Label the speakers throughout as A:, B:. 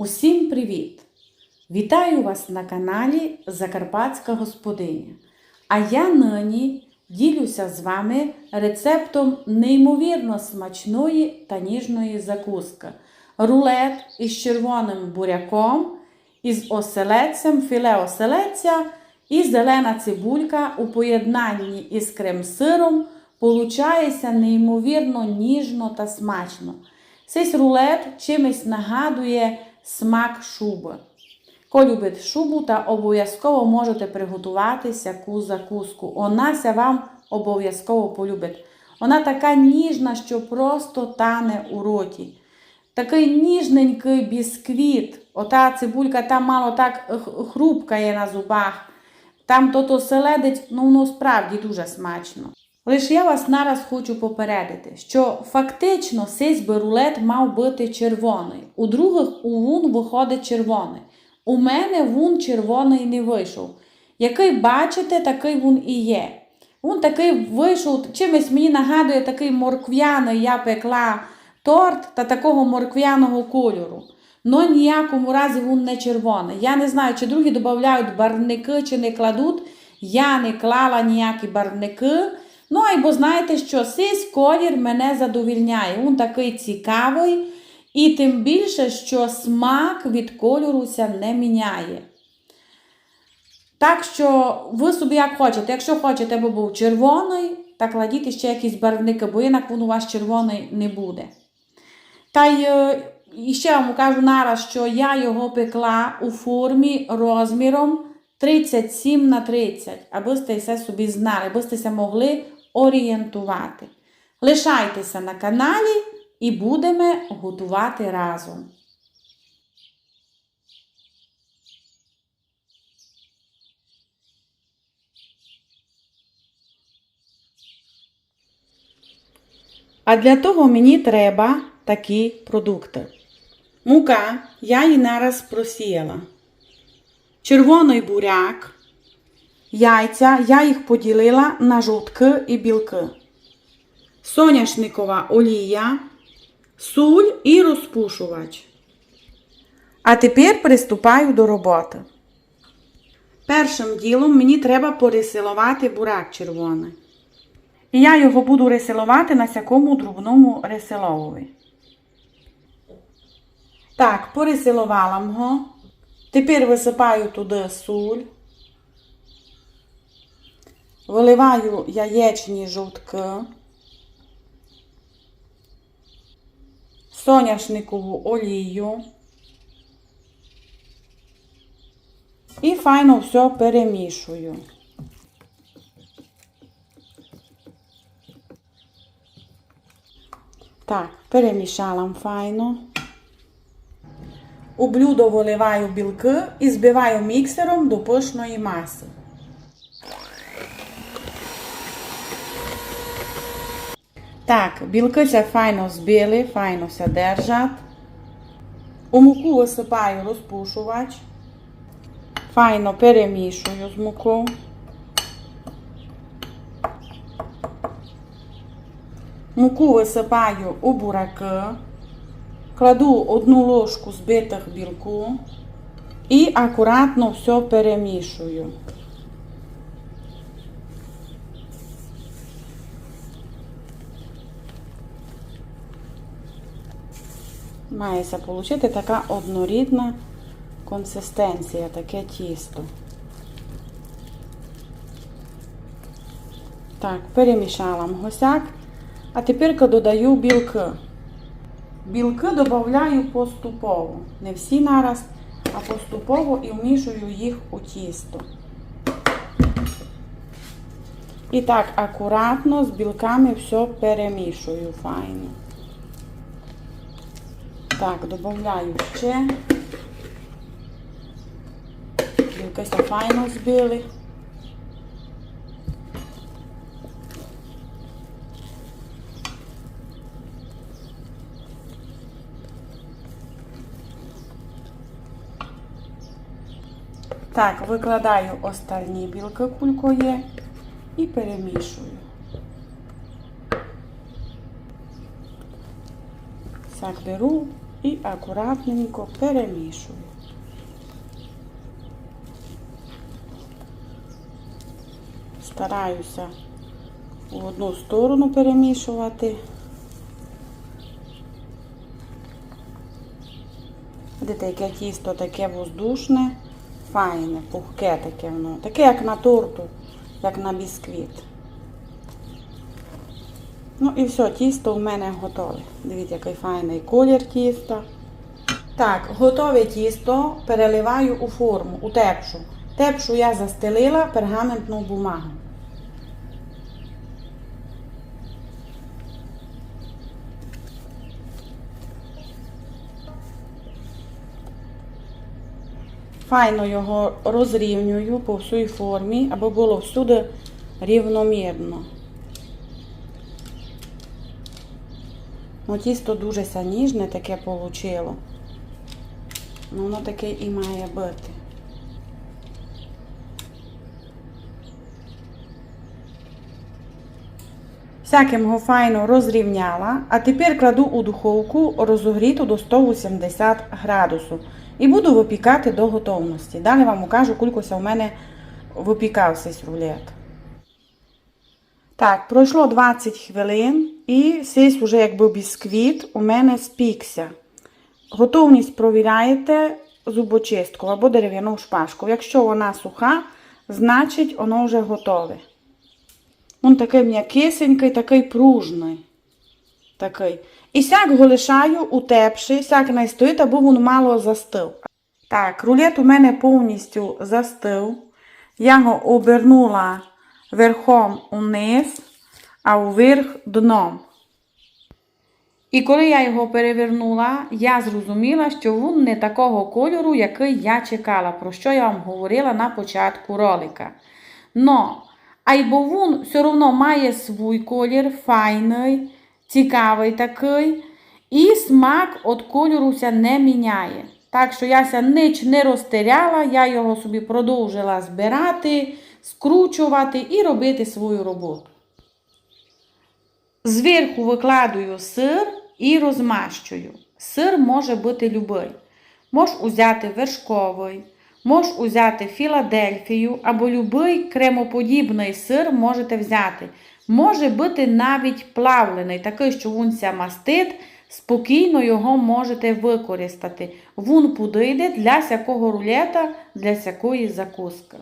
A: Усім привіт! Вітаю вас на каналі Закарпатська Господиня. А я нині ділюся з вами рецептом неймовірно смачної та ніжної закуски. Рулет із червоним буряком, із оселедцем, філе оселедця і зелена цибулька у поєднанні із крем-сиром получається неймовірно ніжно та смачно. Цей рулет чимось нагадує смак шуби. Ко любить шубу, та обов'язково можете приготувати сяку закуску. Вона ся вам обов'язково полюбить. Вона така ніжна, що просто тане у роті. Такий ніжненький бісквіт. Ота цибулька там мало так хрупкає на зубах. Там то-то селедить, ну воно справді дуже смачно. Лише я вас нараз хочу попередити, що фактично цей би рулет мав бути червоний. У других у вун виходить червоний. У мене вун червоний не вийшов. Який бачите, такий вун і є. Він такий вийшов, чимось мені нагадує такий морквяний, я пекла торт та такого морквяного кольору. Но ніякому разі він не червоний. Я не знаю, чи другі додають барвники, чи не кладуть. Я не клала ніякі барвники. Ну, або знаєте, що цей колір мене задовільняє. Він такий цікавий. І тим більше, що смак від кольору ся не міняє. Так що ви собі як хочете. Якщо хочете, аби був червоний, так кладіть ще якісь барвники, бо інак він у вас червоний не буде. Та й е, і ще вам кажу нараз, що я його пекла у формі розміром 37 на 30, аби сте все собі знали, аби сте могли орієнтувати. Лишайтеся на каналі і будемо готувати разом. А для того мені треба такі продукти. Мука, я її нараз просіяла. Червоний буряк, яйця, я їх поділила на жовтки і білки. Соняшникова олія, суль і розпушувач. А тепер приступаю до роботи. Першим ділом мені треба порисилувати бурак червоний. І я його буду ресилувати на сякому дрібному ресиловові. Так, порисилувала його. Тепер висипаю туди суль. Виливаю яєчні жовтки. Соняшникову олію. І файно все перемішую. Так, перемішала файно. У блюдо виливаю білки і збиваю міксером до пишної маси. Так, білки ся файно збили, файно ся держать. У муку висипаю розпушувач. Файно перемішую з мукою. Муку висипаю у бураки, кладу одну ложку збитих білку і акуратно все перемішую. Мається отримати така однорідна консистенція, таке тісто. Так, перемішала госяк. А тепер додаю білки. Білки додаю поступово. Не всі нараз, а поступово і вмішую їх у тісто. І так акуратно з білками все перемішую файно. Так, додаю ще. Білки файно збили. Так, викладаю остальні білки кулькою і перемішую. Так, беру і акуратненько перемішую. Стараюся в одну сторону перемішувати. Видите, яке тісто таке воздушне, файне, пухке таке воно. Таке, як на торту, як на бісквіт. Ну і все, тісто у мене готове. Дивіться, який файний колір тіста. Так, готове тісто переливаю у форму, у тепшу. Тепшу я застелила пергаментну бумагу. Файно його розрівнюю по всій формі, аби було всюди рівномірно. Ну, тісто дуже ніжне таке вийшло. Ну, воно таке і має бути. Всяким його файно розрівняла, а тепер кладу у духовку розогріту до 180 градусу і буду випікати до готовності. Далі вам покажу, кількося у мене випікався рулет. Так, пройшло 20 хвилин і сись уже якби бісквіт у мене спікся. Готовність провіряєте зубочисткою або дерев'яну шпажку. Якщо вона суха, значить воно вже готове. Він такий м'якисенький, такий пружний. Такий. І сяк його лишаю у тепші, сяк не стоїть, аби він мало застив. Так, рулет у мене повністю застив. Я його обернула верхом униз, а вверх дном. І коли я його перевернула, я зрозуміла, що він не такого кольору, який я чекала, про що я вам говорила на початку ролика. Но, айбо він все одно має свій колір, файний, цікавий такий, і смак від кольору ся не міняє. Так що я ся ніч не розтеряла, я його собі продовжила збирати, скручувати і робити свою роботу. Зверху викладую сир і розмащую. Сир може бути любий. Можеш узяти вершковий, можеш узяти Філадельфію або любий кремоподібний сир можете взяти. Може бути навіть плавлений, такий, що він ся мастить, спокійно його можете використати. Він подійде для всякого рулета, для всякої закуски.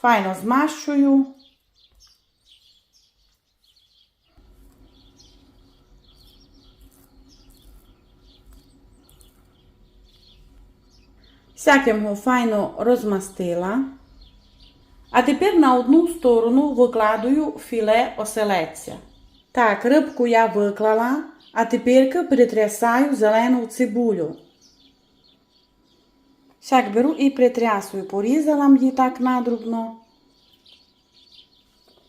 A: Файно змащую. Всяким його файно розмастила. А тепер на одну сторону викладаю філе оселедця. Так, рибку я виклала, а тепер притрясаю зелену цибулю. Всяк беру і притрясую, порізала її так надрубно.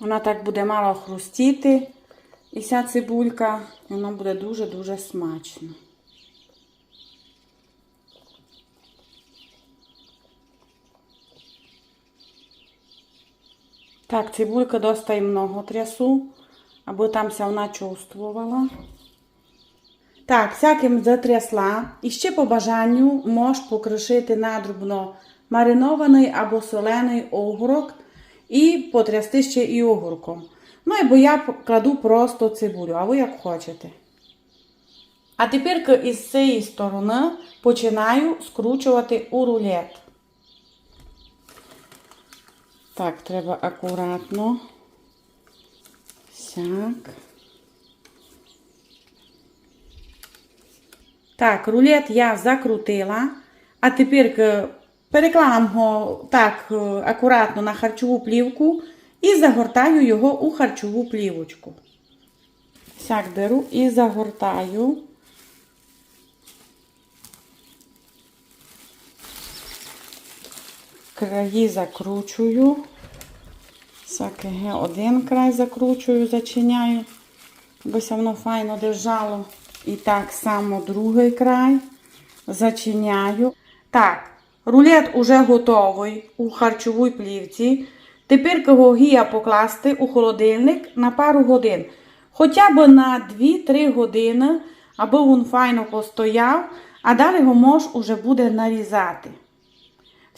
A: Вона так буде мало хрустіти. І ця цибулька, вона буде дуже-дуже смачно. Так, цибулька достає много трясу, аби там ся вона чувствувала. Так, всяким затрясла. І ще по бажанню можеш покришити надрубно маринований або солений огурок і потрясти ще і огурком. Ну, або я кладу просто цибулю, а ви як хочете. А тепер із цієї сторони починаю скручувати у рулет. Так, треба акуратно. Сяк. Так, рулет я закрутила, а тепер перекладам його так е, акуратно на харчову плівку і загортаю його у харчову плівочку. Сяк беру і загортаю. Краї закручую. Всяке один край закручую, зачиняю, аби воно файно держало. І так само другий край зачиняю. Так, рулет уже готовий у харчовій плівці. Тепер його гія покласти у холодильник на пару годин. Хоча б на 2-3 години, аби він файно постояв, а далі його мож уже буде нарізати.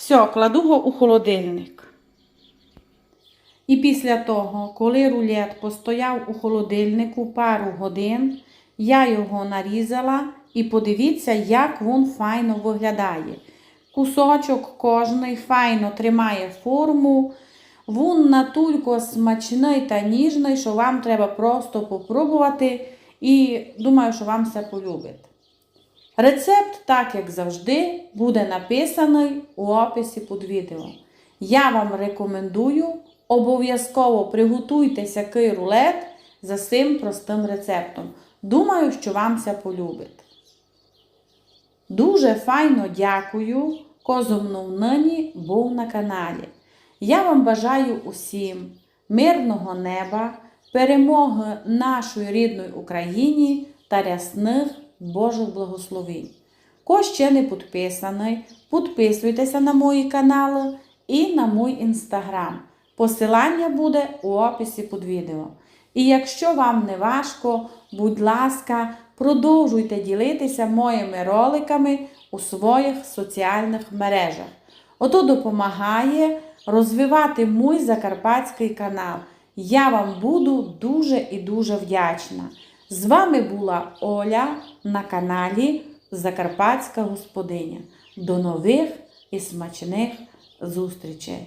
A: Все, кладу його у холодильник. І після того, коли рулет постояв у холодильнику пару годин, я його нарізала і подивіться, як він файно виглядає. Кусочок кожний файно тримає форму. Він натулько смачний та ніжний, що вам треба просто попробувати і думаю, що вам все полюбить. Рецепт, так як завжди, буде написаний у описі під відео. Я вам рекомендую обов'язково приготуйте сякий рулет за цим простим рецептом. Думаю, що вам це полюбить. Дуже файно дякую, козомнув нині був на каналі. Я вам бажаю усім мирного неба, перемоги нашої рідної Україні та рясних Божих благословень. Ко ще не підписаний, підписуйтеся на мої канали і на мій інстаграм. Посилання буде у описі під відео. І якщо вам не важко, будь ласка, продовжуйте ділитися моїми роликами у своїх соціальних мережах. Ото допомагає розвивати мій закарпатський канал. Я вам буду дуже і дуже вдячна. З вами була Оля на каналі Закарпатська Господиня. До нових і смачних зустрічей!